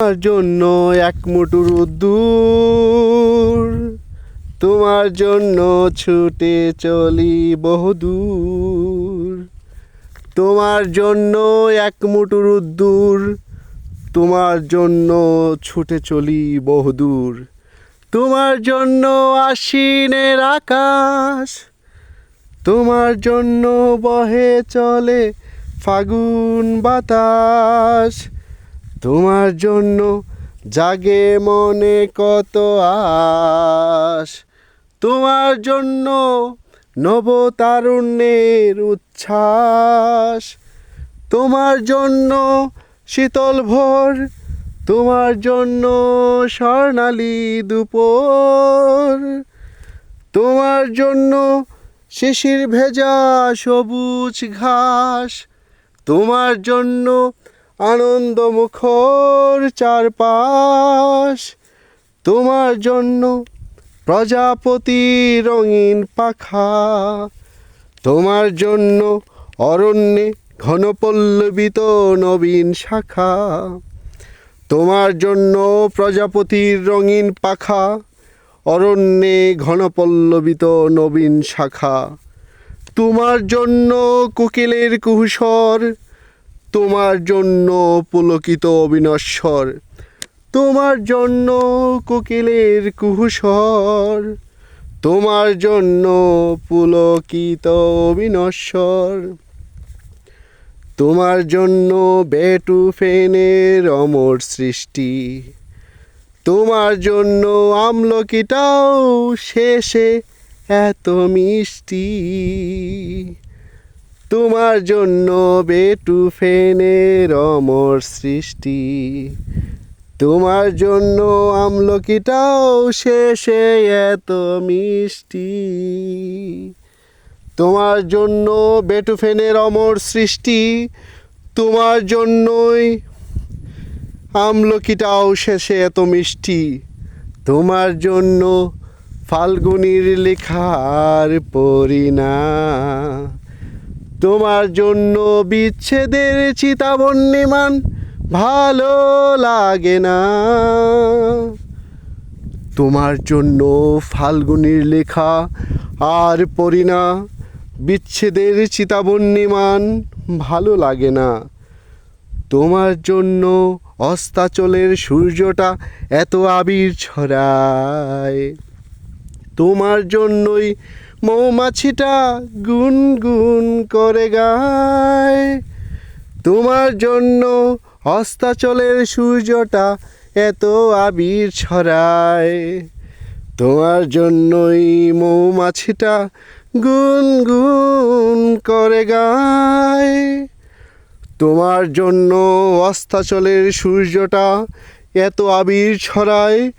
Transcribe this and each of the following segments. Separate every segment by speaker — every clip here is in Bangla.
Speaker 1: তোমার জন্য এক মুঠো রোদ্দুর তোমার জন্য ছুটে চলি বহুদূর তোমার জন্য এক মুঠো রোদ্দুর তোমার জন্য ছুটে চলি বহুদূর তোমার জন্য আশ্বিনের আকাশ। তোমার জন্য বহে চলে ফাগুন বাতাস। তোমার জন্য জাগে মনে কত আশ। তোমার জন্য নবতারুণ্যের উচ্ছ্বাস। তোমার জন্য শীতল ভোর। তোমার জন্য স্বর্ণালী দুপুর। তোমার জন্য শিশির ভেজা সবুজ ঘাস। তোমার জন্য আনন্দ মুখর চারপাশ। তোমার জন্য প্রজাপতি রঙিন পাখা। তোমার জন্য অরণ্যে ঘনপল্লবিত নবীন শাখা। তোমার জন্য প্রজাপতির রঙিন পাখা। অরণ্যে ঘনপল্লবিত নবীন শাখা। তোমার জন্য কুকিলের কুহুসর তোমার জন্য পুলকিত অবিনশ্বর, তোমার জন্য কোকিলের কুহুসর তোমার জন্য পুলকিত অবিনশ্বর, তোমার জন্য বেটু ফেনের অমর সৃষ্টি, তোমার জন্য আমলকিটাও শেষে এত মিষ্টি। তোমার জন্য বেটু ফেনের অমর সৃষ্টি। তোমার জন্য আমলকিটাও শেষে এত মিষ্টি। তোমার জন্য বেটুফেনের অমর সৃষ্টি। তোমার জন্যই আমলকিটাও শেষে এত মিষ্টি। তোমার জন্য ফাল্গুনির লেখার পরিনা তোমার জন্য বিচ্ছেদের চিতাবন্যমান ভালো লাগে না। তোমার জন্য ফাল্গুনির লেখা আর পরিনা বিচ্ছেদের চিতাবন্যমান ভালো লাগে না। তোমার জন্য অস্তাচলের সূর্যটা এত আবির ছড়ায়। তোমার জন্যই মৌমাছিটা গুনগুন করে গায়। তোমার জন্য অস্তাচলের সূর্যটা এত আবির ছড়ায়। তোমার জন্যই মৌমাছিটা গুনগুন করে গায়। তোমার জন্য অস্তাচলের সূর্যটা এত আবির ছড়ায়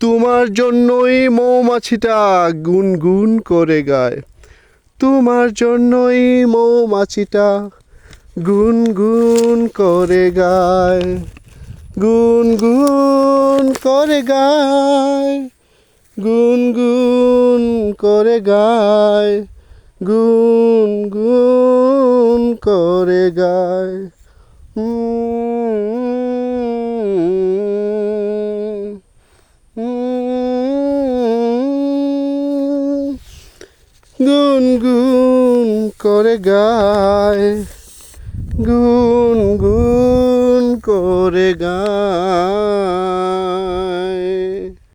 Speaker 1: তোমার জন্যই মৌমাছিটা গুনগুন করে গায়। তোমার জন্যই মৌমাছিটা গুনগুন করে গায়। গুনগুন করে গায়। গুনগুন করে গায়। গুনগুন করে গায়। গুনগুন করে গায় গুনগুন গুন করে গায়।